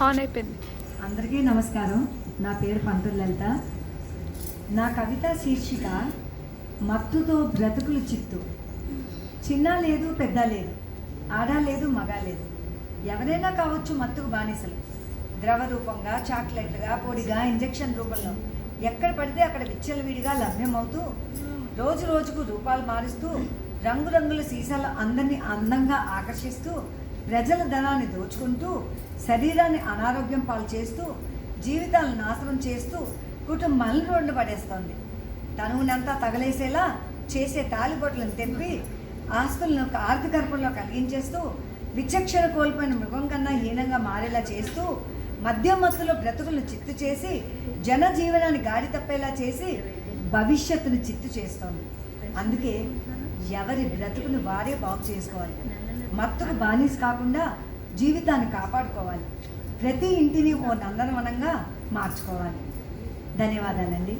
On అయిపోయింది. అందరికీ నమస్కారం. నా పేరు పంతులు లలిత. నా కవిత శీర్షిక మత్తుతో బ్రతుకులు చిత్తు. చిన్న లేదు పెద్ద లేదు. ఆడ లేదు మగ లేదు. ఎవరైనా కావచ్చు మత్తుకు బానిసలు. ద్రవ రూపంగా చాక్లెట్లుగా పొడిగా ఇంజెక్షన్ రూపంలో. ఎక్కడ పడితే అక్కడ విచ్చలవిడిగా లభ్యమవుతూ రోజు రోజుకు రూపాలు మారుస్తూ రంగురంగుల సీసాలు అందరినీ అందంగా ఆకర్షిస్తూ ప్రజల ధనాన్ని దోచుకుంటూ శరీరాన్ని అనారోగ్యం పాలు చేస్తూ జీవితాలను నాశనం చేస్తూ కుటుంబాలను రోడ్డు పడేస్తోంది తనువునంతా తగలేసేలా చేసే తాలిబొట్లను తెంపి ఆస్తులను ఆర్థికర్పంలో కలిగించేస్తూ విచక్షణ కోల్పోయిన మృగం కన్నా హీనంగా మారేలా చేస్తూ మద్యం మత్తులో బ్రతుకులను చిత్తు చేసి జనజీవనాన్ని గాడి తప్పేలా చేసి భవిష్యత్తును చిత్తు చేస్తోంది. అందుకే ఎవరి బ్రతుకును వారే బాగు చేసుకోవాలి. మత్తుకు బానిస కాకుండా జీవితాన్ని కాపాడుకోవాలి. ప్రతి ఇంటిని ఓ నందనవనంగా మార్చుకోవాలి. ధన్యవాదాలండి.